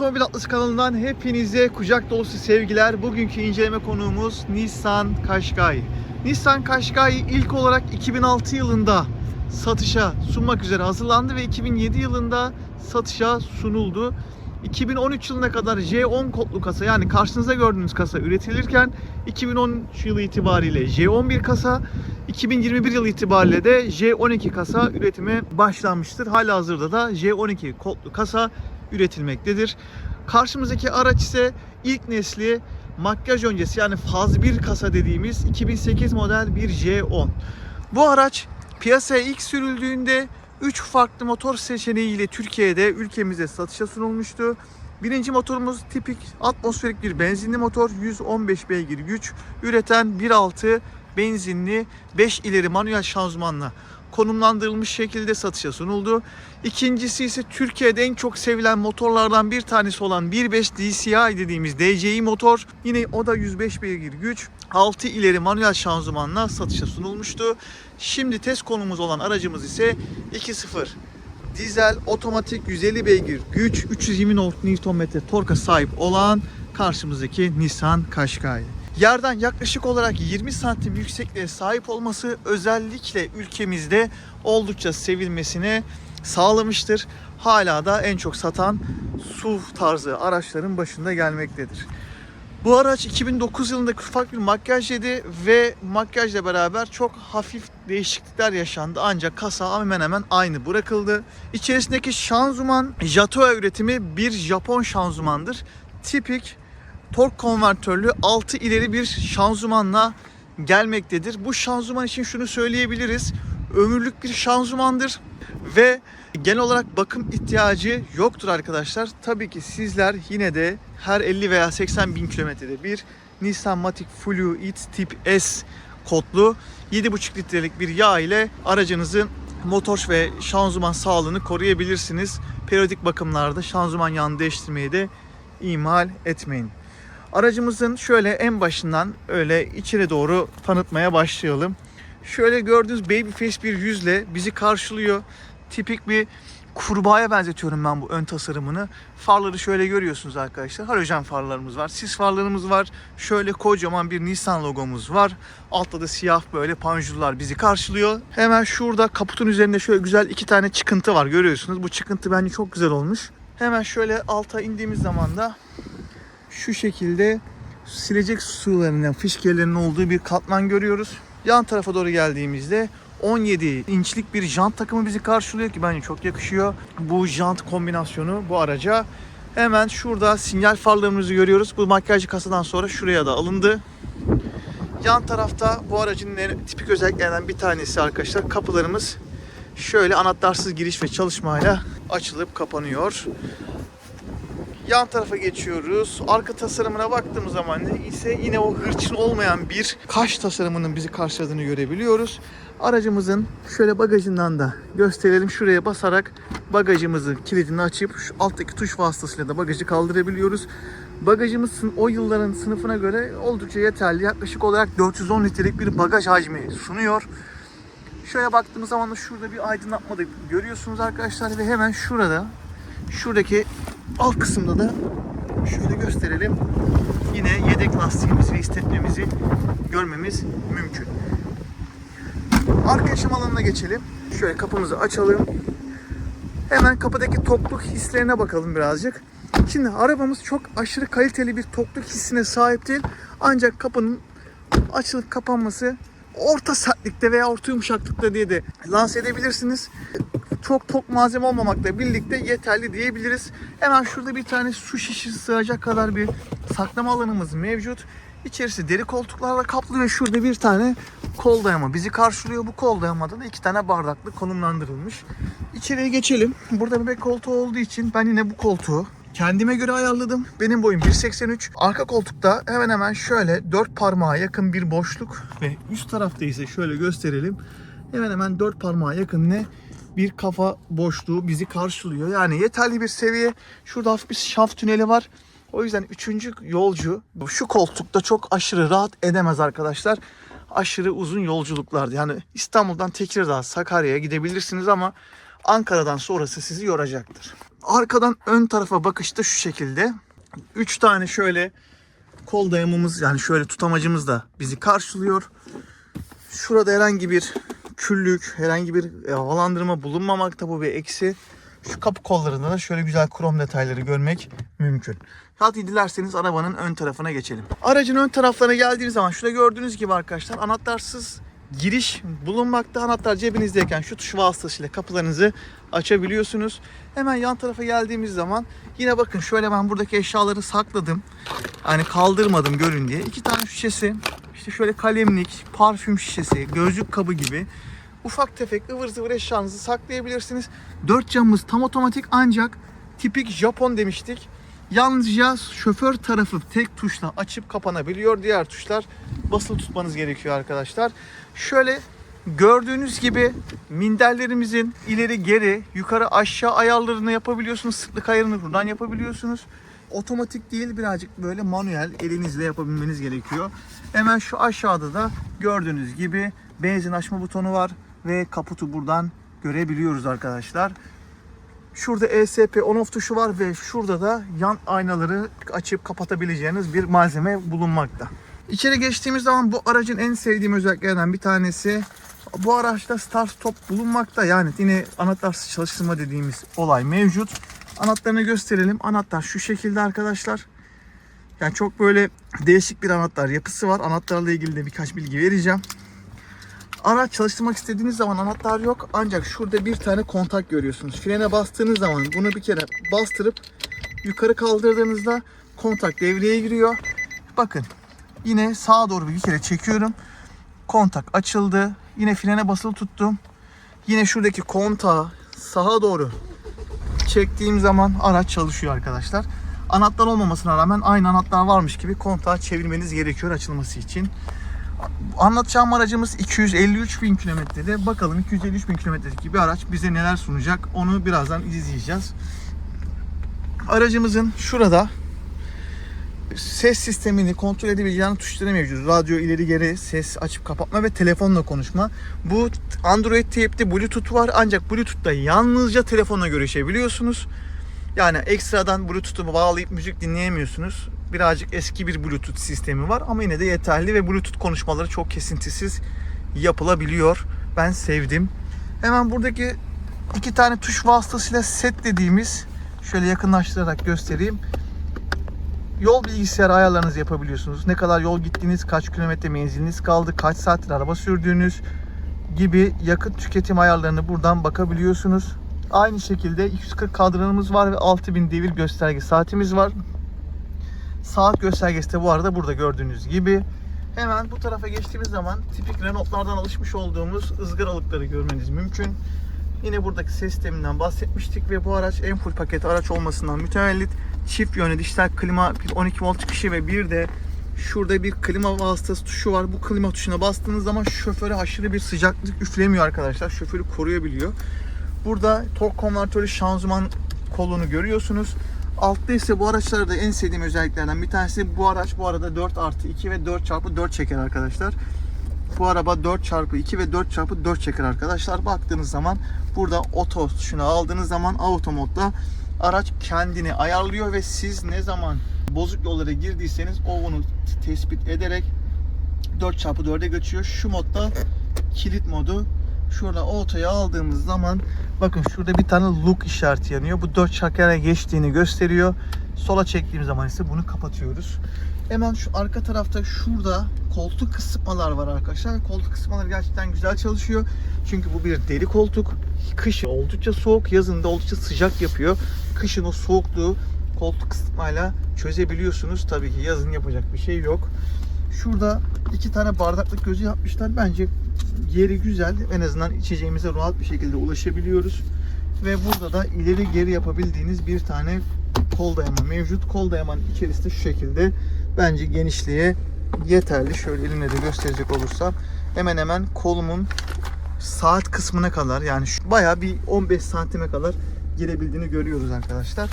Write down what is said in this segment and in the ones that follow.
Otomobil Atlısı kanalından hepinize kucak dolusu sevgiler. Bugünkü inceleme konuğumuz Nissan Qashqai. Nissan Qashqai ilk olarak 2006 yılında satışa sunmak üzere hazırlandı ve 2007 yılında satışa sunuldu. 2013 yılına kadar J10 kodlu kasa yani karşınızda gördüğünüz kasa üretilirken 2013 yılı itibariyle J11 kasa 2021 yılı itibariyle de J12 kasa üretime başlanmıştır. Hala hazırda da J12 kodlu kasa üretilmektedir. Karşımızdaki araç ise ilk nesli makyaj öncesi yani faz 1 kasa dediğimiz 2008 model bir J10. Bu araç piyasaya ilk sürüldüğünde 3 farklı motor seçeneğiyle Türkiye'de ülkemize satışa sunulmuştu. Birinci motorumuz tipik atmosferik bir benzinli motor 115 beygir güç üreten 1.6 benzinli 5 ileri manuel şanzımanla konumlandırılmış şekilde satışa sunuldu. İkincisi ise Türkiye'de en çok sevilen motorlardan bir tanesi olan 1.5 DCI dediğimiz DCI motor. Yine o da 105 beygir güç. 6 ileri manuel şanzımanla satışa sunulmuştu. Şimdi test konumuz olan aracımız ise 2.0 dizel otomatik 150 beygir güç 320 Nm torka sahip olan karşımızdaki Nissan Qashqai. Yerden yaklaşık olarak 20 santim yüksekliğe sahip olması özellikle ülkemizde oldukça sevilmesine sağlamıştır. Hala da en çok satan SUV tarzı araçların başında gelmektedir. Bu araç 2009 yılında ufak bir makyaj yedi ve makyajla beraber çok hafif değişiklikler yaşandı. Ancak kasa hemen hemen aynı bırakıldı. İçerisindeki şanzıman Jatoa üretimi bir Japon şanzımandır. Tipik tork konvertörlü 6 ileri bir şanzımanla gelmektedir. Bu şanzıman için şunu söyleyebiliriz. Ömürlük bir şanzımandır ve genel olarak bakım ihtiyacı yoktur arkadaşlar. Tabii ki sizler yine de her 50 veya 80 bin kilometrede bir Nissan Matic Fluid Tip S kodlu 7,5 litrelik bir yağ ile aracınızın motor ve şanzıman sağlığını koruyabilirsiniz. Periyodik bakımlarda şanzıman yağını değiştirmeyi de ihmal etmeyin. Aracımızın şöyle en başından öyle içeri doğru tanıtmaya başlayalım. Şöyle gördüğünüz baby face bir yüzle bizi karşılıyor. Tipik bir kurbağaya benzetiyorum ben bu ön tasarımını. Farları şöyle görüyorsunuz arkadaşlar. Halojen farlarımız var. Sis farlarımız var. Şöyle kocaman bir Nissan logomuz var. Altta da siyah böyle panjurlar bizi karşılıyor. Hemen şurada kaputun üzerinde şöyle güzel iki tane çıkıntı var görüyorsunuz. Bu çıkıntı bence çok güzel olmuş. Hemen şöyle alta indiğimiz zaman da şu şekilde silecek sularının, fişkelerinin olduğu bir katman görüyoruz. Yan tarafa doğru geldiğimizde 17 inçlik bir jant takımı bizi karşılıyor ki bence çok yakışıyor. Bu jant kombinasyonu bu araca. Hemen şurada sinyal farlarımızı görüyoruz. Bu makyajlı kasadan sonra şuraya da alındı. Yan tarafta bu aracın tipik özelliklerinden bir tanesi arkadaşlar kapılarımız şöyle anahtarsız giriş ve çalışmayla açılıp kapanıyor. Yan tarafa geçiyoruz. Arka tasarımına baktığımız zaman ise yine o hırçın olmayan bir kaş tasarımının bizi karşıladığını görebiliyoruz. Aracımızın şöyle bagajından da gösterelim. Şuraya basarak bagajımızın kilidini açıp şu alttaki tuş vasıtasıyla da bagajı kaldırabiliyoruz. Bagajımızın o yılların sınıfına göre oldukça yeterli. Yaklaşık olarak 410 litrelik bir bagaj hacmi sunuyor. Şöyle baktığımız zaman da şurada bir aydınlatma da görüyorsunuz arkadaşlar ve hemen şurada şuradaki alt kısımda da şöyle gösterelim. Yine yedek lastiğimizi ve istetmemizi görmemiz mümkün. Arka yaşam alanına geçelim. Şöyle kapımızı açalım. Hemen kapıdaki tokluk hislerine bakalım birazcık. Şimdi arabamız çok aşırı kaliteli bir tokluk hissine sahip değil. Ancak kapının açılıp kapanması orta sertlikte veya orta yumuşaklıkta diye de lanse edebilirsiniz. Çok tok malzeme olmamakla birlikte yeterli diyebiliriz. Hemen şurada bir tane su şişesi sığacak kadar bir saklama alanımız mevcut. İçerisi deri koltuklarla kaplı ve şurada bir tane kol dayama bizi karşılıyor. Bu kol dayamada da iki tane bardaklı konumlandırılmış. İçeriye geçelim. Burada bebek koltuğu olduğu için ben yine bu koltuğu kendime göre ayarladım. Benim boyum 1.83. Arka koltukta hemen hemen şöyle 4 parmağa yakın bir boşluk ve üst tarafta ise şöyle gösterelim. Hemen hemen 4 parmağa yakın ne bir kafa boşluğu bizi karşılıyor. Yani yeterli bir seviye. Şurada hafif bir şaft tüneli var. O yüzden üçüncü yolcu şu koltukta çok aşırı rahat edemez arkadaşlar. Aşırı uzun yolculuklardı. Yani İstanbul'dan Tekirdağ, Sakarya'ya gidebilirsiniz ama Ankara'dan sonrası sizi yoracaktır. Arkadan ön tarafa bakışta şu şekilde. 3 tane şöyle kol dayamamız yani şöyle tutamacımız da bizi karşılıyor. Şurada herhangi bir küllük, herhangi bir e, havalandırma bulunmamakta bu bir eksi. Şu kapı kollarında da şöyle güzel krom detayları görmek mümkün. Hadi dilerseniz arabanın ön tarafına geçelim. Aracın ön taraflarına geldiğiniz zaman şurada gördüğünüz gibi arkadaşlar anahtarsız giriş bulunmakta. Anahtar cebinizdeyken şu tuş vasıtasıyla kapılarınızı açabiliyorsunuz. Hemen yan tarafa geldiğimiz zaman yine bakın şöyle ben buradaki eşyaları sakladım. Hani kaldırmadım görün diye. İki tane şişesi, işte şöyle kalemlik, parfüm şişesi, gözlük kabı gibi ufak tefek ıvır zıvır eşyanızı saklayabilirsiniz. Dört camımız tam otomatik ancak tipik Japon demiştik. Yalnızca şoför tarafı tek tuşla açıp kapanabiliyor. Diğer tuşlar basılı tutmanız gerekiyor arkadaşlar. Şöyle gördüğünüz gibi minderlerimizin ileri geri yukarı aşağı ayarlarını yapabiliyorsunuz. Sıklık ayarını buradan yapabiliyorsunuz. Otomatik değil birazcık böyle manuel elinizle yapabilmeniz gerekiyor. Hemen şu aşağıda da gördüğünüz gibi benzin açma butonu var ve kaputu buradan görebiliyoruz arkadaşlar. Şurada ESP on off tuşu var ve şurada da yan aynaları açıp kapatabileceğiniz bir malzeme bulunmakta. İçeri geçtiğimiz zaman bu aracın en sevdiğim özelliklerinden bir tanesi bu araçta start stop bulunmakta. Yani yine anahtarsız çalıştırma dediğimiz olay mevcut. Anahtarını gösterelim. Anahtar şu şekilde arkadaşlar. Yani çok böyle değişik bir anahtar yapısı var. Anahtarla ilgili de birkaç bilgi vereceğim. Araç çalıştırmak istediğiniz zaman anahtar yok. Ancak şurada bir tane kontak görüyorsunuz. Frene bastığınız zaman bunu bir kere bastırıp yukarı kaldırdığınızda kontak devreye giriyor. Bakın yine sağa doğru bir kere çekiyorum. Kontak açıldı. Yine frene basılı tuttum. Yine şuradaki kontağı sağa doğru çektiğim zaman araç çalışıyor arkadaşlar. Anahtar olmamasına rağmen aynı anahtar varmış gibi kontağı çevirmeniz gerekiyor açılması için. Anlatacağım aracımız 253 bin kilometrede. Bakalım 253 bin kilometrelik bir araç bize neler sunacak onu birazdan izleyeceğiz. Aracımızın şurada ses sistemini kontrol edebileceğiniz tuşları mevcut. Radyo ileri geri ses açıp kapatma ve telefonla konuşma. Bu Android Tape'de Bluetooth var ancak Bluetooth'ta yalnızca telefonla görüşebiliyorsunuz. Yani ekstradan Bluetooth'u bağlayıp müzik dinleyemiyorsunuz. Birazcık eski bir Bluetooth sistemi var ama yine de yeterli ve Bluetooth konuşmaları çok kesintisiz yapılabiliyor. Ben sevdim. Hemen buradaki iki tane tuş vasıtasıyla set dediğimiz şöyle yakınlaştırarak göstereyim. Yol bilgisayarı ayarlarınızı yapabiliyorsunuz. Ne kadar yol gittiğiniz, kaç kilometre menziliniz kaldı, kaç saattir araba sürdüğünüz gibi yakıt tüketim ayarlarını buradan bakabiliyorsunuz. Aynı şekilde 240 kadranımız var ve 6000 devir gösterge saatimiz var. Saat göstergesi de bu arada burada gördüğünüz gibi. Hemen bu tarafa geçtiğimiz zaman tipik Renault'lardan alışmış olduğumuz ızgaralıkları görmeniz mümkün. Yine buradaki ses sisteminden bahsetmiştik ve bu araç en full paket araç olmasından mütevellit çift yönlü dijital klima 12 volt çıkışı ve bir de şurada bir klima vasıtası tuşu var. Bu klima tuşuna bastığınız zaman şoföre aşırı bir sıcaklık üflemiyor arkadaşlar. Şoförü koruyabiliyor. Burada tork konvertörü şanzıman kolunu görüyorsunuz. Altta ise bu araçlarda en sevdiğim özelliklerden bir tanesi bu araç bu arada 4 artı 2 ve 4 çarpı 4 çeker arkadaşlar. Bu araba 4 çarpı 2 ve 4 çarpı 4 çeker arkadaşlar. Baktığınız zaman burada oto tuşuna aldığınız zaman auto modda araç kendini ayarlıyor ve siz ne zaman bozuk yollara girdiyseniz o bunu tespit ederek 4x4'e geçiyor. Şu modda kilit modu. Şurada otoya aldığımız zaman bakın şurada bir tane look işareti yanıyor. Bu 4 çakara geçtiğini gösteriyor. Sola çektiğim zaman ise bunu kapatıyoruz. Hemen şu arka tarafta şurada koltuk kısıtmalar var arkadaşlar. Koltuk kısıtmaları gerçekten güzel çalışıyor. Çünkü bu bir deri koltuk. Kışın oldukça soğuk, yazın da oldukça sıcak yapıyor. Kışın o soğukluğu koltuk kısıtmayla çözebiliyorsunuz. Tabii ki yazın yapacak bir şey yok. Şurada iki tane bardaklık gözü yapmışlar. Bence yeri güzel. En azından içeceğimize rahat bir şekilde ulaşabiliyoruz. Ve burada da ileri geri yapabildiğiniz bir tane kol dayama mevcut. Kol dayamanın içerisi de şu şekilde. Bence genişliğe yeterli. Şöyle elimle de gösterecek olursam hemen hemen kolumun saat kısmına kadar yani şu bayağı bir 15 santime kadar girebildiğini görüyoruz arkadaşlar.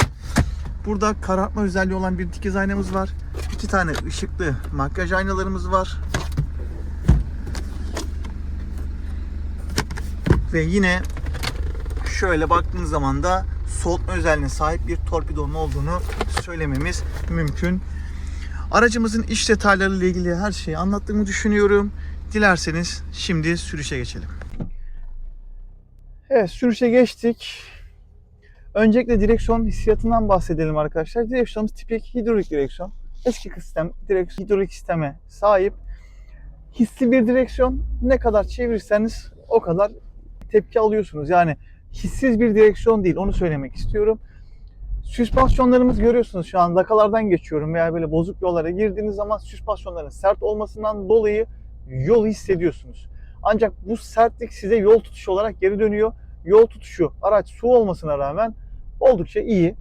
Burada karartma özelliği olan bir dikiz aynamız var. İki tane ışıklı makyaj aynalarımız var. Ve yine şöyle baktığınız zaman da soğutma özelliğine sahip bir torpidonun olduğunu söylememiz mümkün. Aracımızın iç detaylarıyla ilgili her şeyi anlattığımı düşünüyorum. Dilerseniz şimdi sürüşe geçelim. Evet sürüşe geçtik. Öncelikle direksiyon hissiyatından bahsedelim arkadaşlar. Direksiyonumuz tipik hidrolik direksiyon. Eski sistem direkt hidrolik sisteme sahip. Hissi bir direksiyon. Ne kadar çevirirseniz o kadar tepki alıyorsunuz. Yani hissiz bir direksiyon değil. Onu söylemek istiyorum. Süspansiyonlarımız görüyorsunuz şu an lakalardan geçiyorum veya böyle bozuk yollara girdiğiniz zaman süspansiyonların sert olmasından dolayı yol hissediyorsunuz. Ancak bu sertlik size yol tutuşu olarak geri dönüyor. Yol tutuşu araç su olmasına rağmen oldukça iyi.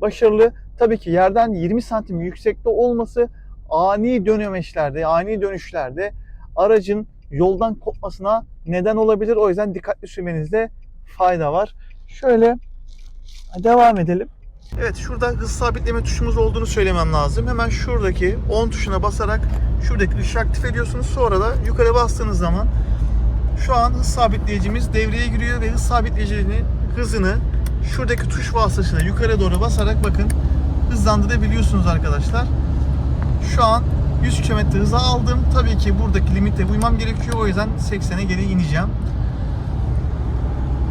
Başarılı. Tabii ki yerden 20 santim yüksekte olması ani dönemeçlerde, ani dönüşlerde aracın yoldan kopmasına neden olabilir. O yüzden dikkatli sürmenizde fayda var. Şöyle devam edelim. Evet şurada hız sabitleme tuşumuz olduğunu söylemem lazım. Hemen şuradaki 10 tuşuna basarak şuradaki ışığı aktif ediyorsunuz. Sonra da yukarı bastığınız zaman şu an hız sabitleyicimiz devreye giriyor ve hız sabitleyicinin hızını şuradaki tuş vasıtasıyla yukarı doğru basarak bakın hızlandırabiliyorsunuz arkadaşlar. Şu an 100 km hıza aldım. Tabii ki buradaki limite uymam gerekiyor. O yüzden 80'e geri ineceğim.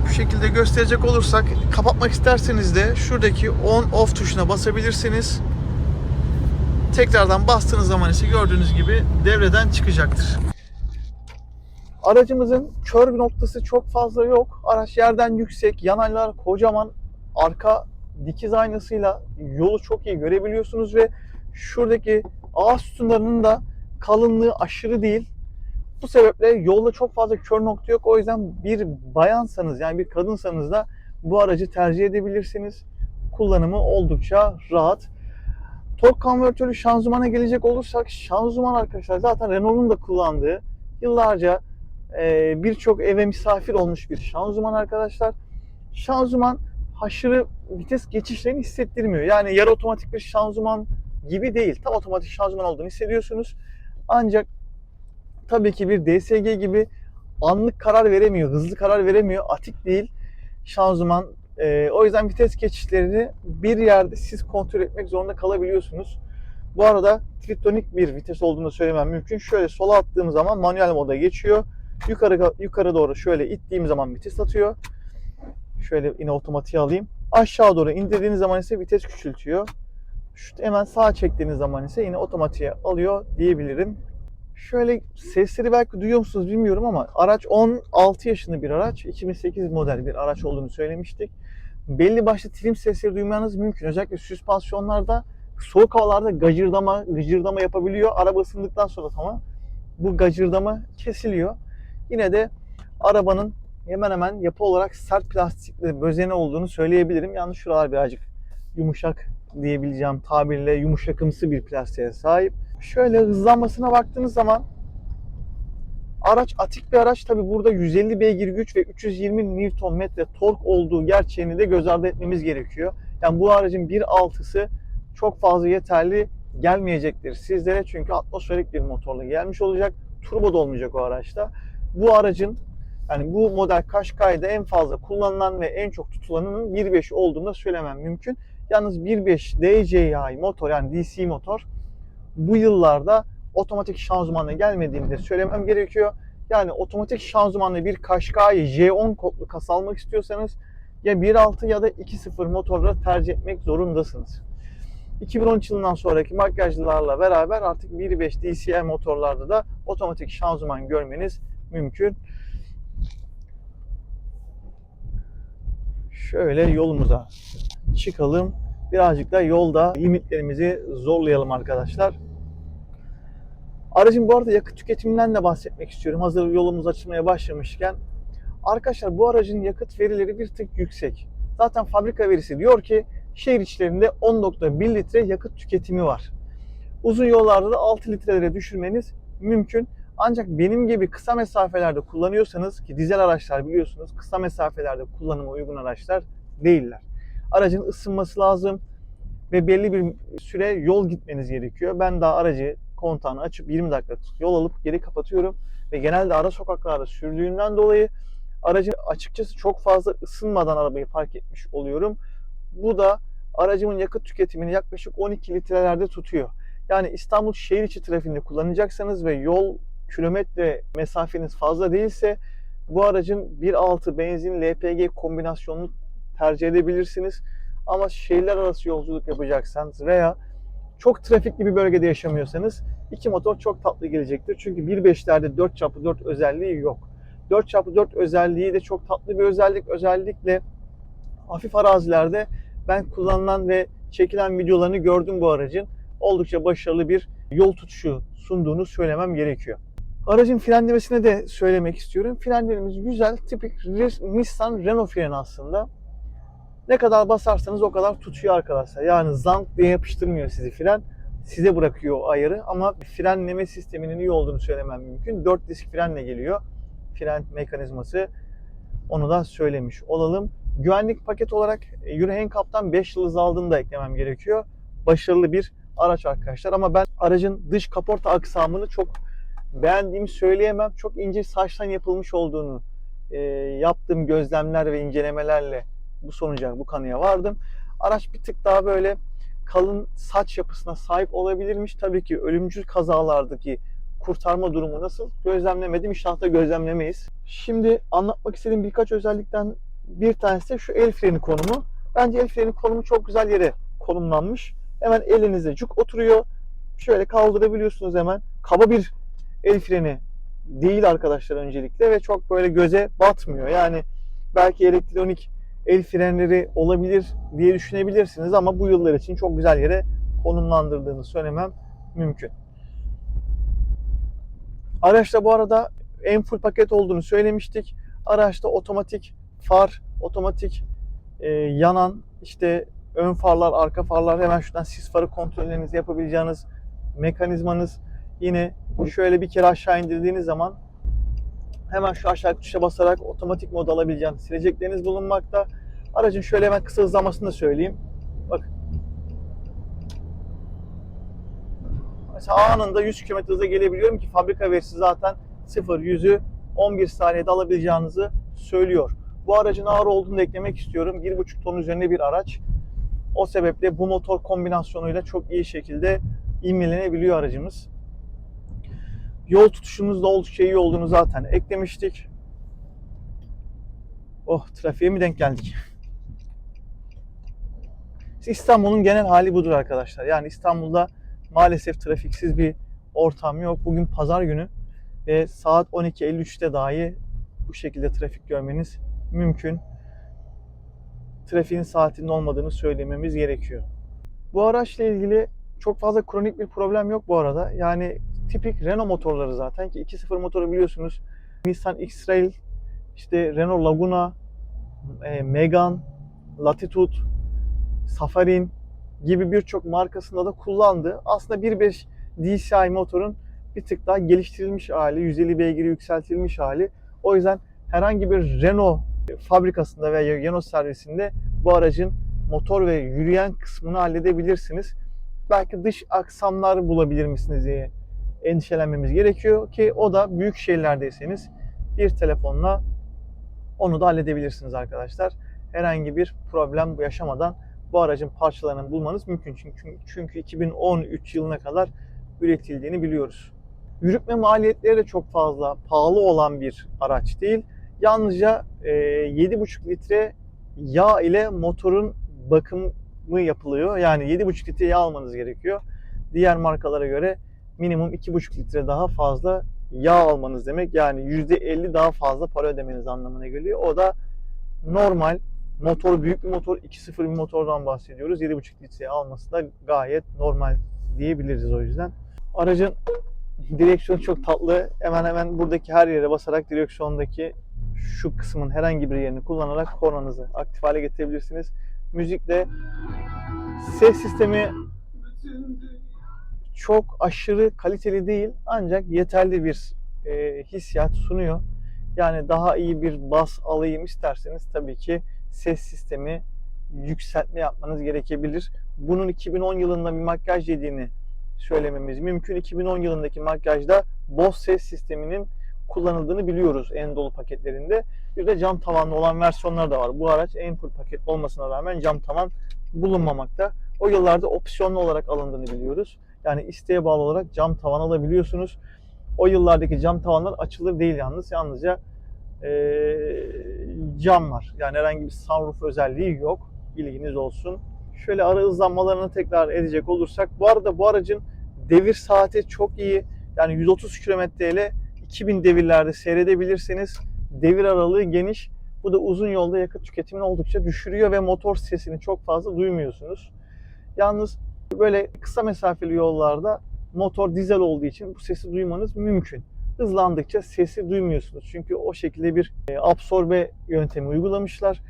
Bu şekilde gösterecek olursak kapatmak isterseniz de şuradaki on off tuşuna basabilirsiniz. Tekrardan bastığınız zaman ise gördüğünüz gibi devreden çıkacaktır. Aracımızın kör noktası çok fazla yok. Araç yerden yüksek, yanaylar kocaman, arka dikiz aynasıyla yolu çok iyi görebiliyorsunuz ve şuradaki ağaç sütunlarının da kalınlığı aşırı değil. Bu sebeple yolda çok fazla kör nokta yok. O yüzden bir bayansanız yani bir kadınsanız da bu aracı tercih edebilirsiniz. Kullanımı oldukça rahat. Tork konvertörü şanzımana gelecek olursak şanzıman arkadaşlar zaten Renault'un da kullandığı yıllarca e, birçok eve misafir olmuş bir şanzıman arkadaşlar. Şanzıman aşırı vites geçişlerini hissettirmiyor. Yani yarı otomatik bir şanzıman gibi değil. Tam otomatik şanzıman olduğunu hissediyorsunuz. Ancak tabii ki bir DSG gibi anlık karar veremiyor, hızlı karar veremiyor. Atik değil şanzıman. Ee, o yüzden vites geçişlerini bir yerde siz kontrol etmek zorunda kalabiliyorsunuz. Bu arada tritonik bir vites olduğunu söylemem mümkün. Şöyle sola attığım zaman manuel moda geçiyor. Yukarı yukarı doğru şöyle ittiğim zaman vites atıyor. Şöyle yine otomatiğe alayım. Aşağı doğru indirdiğiniz zaman ise vites küçültüyor. Şu hemen sağa çektiğiniz zaman ise yine otomatiğe alıyor diyebilirim. Şöyle sesleri belki duyuyor musunuz bilmiyorum ama araç 16 yaşında bir araç. 2008 model bir araç olduğunu söylemiştik. Belli başlı trim sesleri duymanız mümkün. Özellikle süspansiyonlarda soğuk havalarda gacırdama, gıcırdama yapabiliyor. Araba ısındıktan sonra ama bu gacırdama kesiliyor. Yine de arabanın hemen hemen yapı olarak sert plastikli bözene olduğunu söyleyebilirim. Yalnız şuralar birazcık yumuşak diyebileceğim tabirle yumuşakımsı bir plastiğe sahip. Şöyle hızlanmasına baktığınız zaman araç atik bir araç. Tabi burada 150 beygir güç ve 320 Nm tork olduğu gerçeğini de göz ardı etmemiz gerekiyor. Yani bu aracın 1.6'sı çok fazla yeterli gelmeyecektir sizlere. Çünkü atmosferik bir motorla gelmiş olacak. Turbo da olmayacak o araçta. Bu aracın yani bu model Qashqai'de en fazla kullanılan ve en çok tutulanının 1.5 olduğunu da söylemem mümkün. Yalnız 1.5 DCI motor yani DC motor bu yıllarda otomatik şanzımanla gelmediğini de söylemem gerekiyor. Yani otomatik şanzımanlı bir Qashqai J10 kodlu kasa almak istiyorsanız ya 1.6 ya da 2.0 motorları tercih etmek zorundasınız. 2013 yılından sonraki makyajlarla beraber artık 1.5 DCI motorlarda da otomatik şanzıman görmeniz mümkün. Şöyle yolumuza çıkalım. Birazcık da yolda limitlerimizi zorlayalım arkadaşlar. Aracın bu arada yakıt tüketiminden de bahsetmek istiyorum. Hazır yolumuz açılmaya başlamışken. Arkadaşlar bu aracın yakıt verileri bir tık yüksek. Zaten fabrika verisi diyor ki şehir içlerinde 10.1 litre yakıt tüketimi var. Uzun yollarda da 6 litrelere düşürmeniz mümkün. Ancak benim gibi kısa mesafelerde kullanıyorsanız ki dizel araçlar biliyorsunuz kısa mesafelerde kullanıma uygun araçlar değiller. Aracın ısınması lazım ve belli bir süre yol gitmeniz gerekiyor. Ben daha aracı kontağını açıp 20 dakika yol alıp geri kapatıyorum ve genelde ara sokaklarda sürdüğünden dolayı aracı açıkçası çok fazla ısınmadan arabayı park etmiş oluyorum. Bu da aracımın yakıt tüketimini yaklaşık 12 litrelerde tutuyor. Yani İstanbul şehir içi trafiğinde kullanacaksanız ve yol kilometre mesafeniz fazla değilse bu aracın 1.6 benzin LPG kombinasyonunu tercih edebilirsiniz. Ama şehirler arası yolculuk yapacaksanız veya çok trafikli bir bölgede yaşamıyorsanız iki motor çok tatlı gelecektir. Çünkü 1.5'lerde 4x4 özelliği yok. 4x4 özelliği de çok tatlı bir özellik. Özellikle hafif arazilerde ben kullanılan ve çekilen videolarını gördüm bu aracın. Oldukça başarılı bir yol tutuşu sunduğunu söylemem gerekiyor. Aracın frenlemesine de söylemek istiyorum. Frenlerimiz güzel, tipik Nissan Renault freni aslında. Ne kadar basarsanız o kadar tutuyor arkadaşlar. Yani zank diye yapıştırmıyor sizi fren. Size bırakıyor ayarı ama frenleme sisteminin iyi olduğunu söylemem mümkün. 4 disk frenle geliyor. Fren mekanizması. Onu da söylemiş olalım. Güvenlik paket olarak Euro NCAP'tan 5 yıldız aldığını da eklemem gerekiyor. Başarılı bir araç arkadaşlar ama ben aracın dış kaporta aksamını çok beğendiğimi söyleyemem. Çok ince saçtan yapılmış olduğunu e, yaptığım gözlemler ve incelemelerle bu sonuca, bu kanıya vardım. Araç bir tık daha böyle kalın saç yapısına sahip olabilirmiş. Tabii ki ölümcül kazalardaki kurtarma durumu nasıl gözlemlemedim. İnşallah da gözlemlemeyiz. Şimdi anlatmak istediğim birkaç özellikten bir tanesi de şu el freni konumu. Bence el freni konumu çok güzel yere konumlanmış. Hemen elinize cuk oturuyor. Şöyle kaldırabiliyorsunuz hemen. Kaba bir el freni değil arkadaşlar öncelikle ve çok böyle göze batmıyor. Yani belki elektronik el frenleri olabilir diye düşünebilirsiniz ama bu yıllar için çok güzel yere konumlandırdığını söylemem mümkün. Araçta bu arada en full paket olduğunu söylemiştik. Araçta otomatik far, otomatik e, yanan işte ön farlar, arka farlar hemen şuradan sis farı kontrollerinizi yapabileceğiniz mekanizmanız yine şöyle bir kere aşağı indirdiğiniz zaman hemen şu aşağı tuşa basarak otomatik mod alabileceğiniz silecekleriniz bulunmakta. Aracın şöyle hemen kısa hızlamasını da söyleyeyim. Bak. Mesela anında 100 km hıza gelebiliyorum ki fabrika verisi zaten 0 100'ü 11 saniyede alabileceğinizi söylüyor. Bu aracın ağır olduğunu da eklemek istiyorum. 1,5 ton üzerinde bir araç. O sebeple bu motor kombinasyonuyla çok iyi şekilde ivmelenebiliyor aracımız. Yol tutuşumuz da oldukça iyi olduğunu zaten eklemiştik. Oh trafiğe mi denk geldik? İstanbul'un genel hali budur arkadaşlar. Yani İstanbul'da maalesef trafiksiz bir ortam yok. Bugün pazar günü ve saat 12.53'te dahi bu şekilde trafik görmeniz mümkün. Trafiğin saatinin olmadığını söylememiz gerekiyor. Bu araçla ilgili çok fazla kronik bir problem yok bu arada. Yani tipik Renault motorları zaten ki 2.0 motoru biliyorsunuz. Nissan X-Trail, işte Renault Laguna, e, Megane, Latitude, Safarin gibi birçok markasında da kullandı. Aslında 1.5 DCI motorun bir tık daha geliştirilmiş hali, 150 beygiri yükseltilmiş hali. O yüzden herhangi bir Renault fabrikasında veya Renault servisinde bu aracın motor ve yürüyen kısmını halledebilirsiniz. Belki dış aksamlar bulabilir misiniz diye endişelenmemiz gerekiyor ki o da büyük şehirlerdeyseniz bir telefonla onu da halledebilirsiniz arkadaşlar. Herhangi bir problem yaşamadan bu aracın parçalarını bulmanız mümkün. Çünkü, çünkü 2013 yılına kadar üretildiğini biliyoruz. Yürütme maliyetleri de çok fazla pahalı olan bir araç değil. Yalnızca e, 7,5 litre yağ ile motorun bakımı yapılıyor. Yani 7,5 litre yağ almanız gerekiyor. Diğer markalara göre minimum 2,5 litre daha fazla yağ almanız demek. Yani %50 daha fazla para ödemeniz anlamına geliyor. O da normal motor büyük bir motor 2.0 bir motordan bahsediyoruz. 7.5 litre alması da gayet normal diyebiliriz o yüzden. Aracın direksiyonu çok tatlı. Hemen hemen buradaki her yere basarak direksiyondaki şu kısmın herhangi bir yerini kullanarak kornanızı aktif hale getirebilirsiniz. Müzikle ses sistemi çok aşırı kaliteli değil ancak yeterli bir e, hissiyat sunuyor. Yani daha iyi bir bas alayım isterseniz tabii ki ses sistemi yükseltme yapmanız gerekebilir. Bunun 2010 yılında bir makyaj yediğini söylememiz mümkün. 2010 yılındaki makyajda Bose ses sisteminin kullanıldığını biliyoruz en dolu paketlerinde. Bir de cam tavanlı olan versiyonlar da var. Bu araç en full paket olmasına rağmen cam tavan bulunmamakta. O yıllarda opsiyonlu olarak alındığını biliyoruz. Yani isteğe bağlı olarak cam tavan alabiliyorsunuz. O yıllardaki cam tavanlar açılır değil yalnız. Yalnızca eee, cam var. Yani herhangi bir sunroof özelliği yok. Bilginiz olsun. Şöyle ara hızlanmalarını tekrar edecek olursak. Bu arada bu aracın devir saati çok iyi. Yani 130 km ile 2000 devirlerde seyredebilirsiniz. Devir aralığı geniş. Bu da uzun yolda yakıt tüketimini oldukça düşürüyor ve motor sesini çok fazla duymuyorsunuz. Yalnız böyle kısa mesafeli yollarda motor dizel olduğu için bu sesi duymanız mümkün. Hızlandıkça sesi duymuyorsunuz. Çünkü o şekilde bir e, absorbe yöntemi uygulamışlar.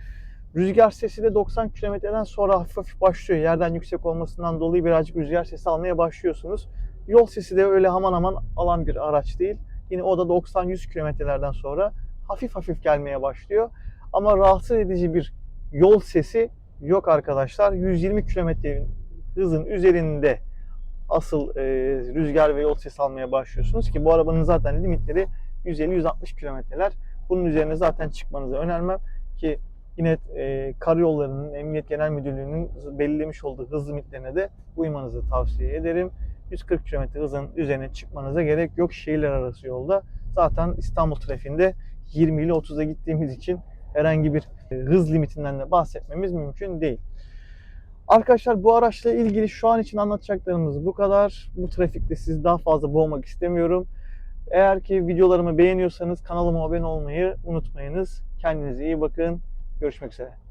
Rüzgar sesi de 90 kilometreden sonra hafif hafif başlıyor. Yerden yüksek olmasından dolayı birazcık rüzgar sesi almaya başlıyorsunuz. Yol sesi de öyle aman aman alan bir araç değil. Yine o da 90-100 kilometrelerden sonra hafif hafif gelmeye başlıyor. Ama rahatsız edici bir yol sesi yok arkadaşlar. 120 kilometrenin hızın üzerinde asıl e, rüzgar ve yol sesi almaya başlıyorsunuz ki bu arabanın zaten limitleri 150-160 kilometreler. Bunun üzerine zaten çıkmanızı önermem ki yine e, karayollarının Emniyet Genel Müdürlüğü'nün belirlemiş olduğu hız limitlerine de uymanızı tavsiye ederim. 140 km hızın üzerine çıkmanıza gerek yok şehirler arası yolda. Zaten İstanbul trafiğinde 20 ile 30'a gittiğimiz için herhangi bir e, hız limitinden de bahsetmemiz mümkün değil. Arkadaşlar bu araçla ilgili şu an için anlatacaklarımız bu kadar. Bu trafikte sizi daha fazla boğmak istemiyorum. Eğer ki videolarımı beğeniyorsanız kanalıma abone olmayı unutmayınız. Kendinize iyi bakın. Görüşmek üzere.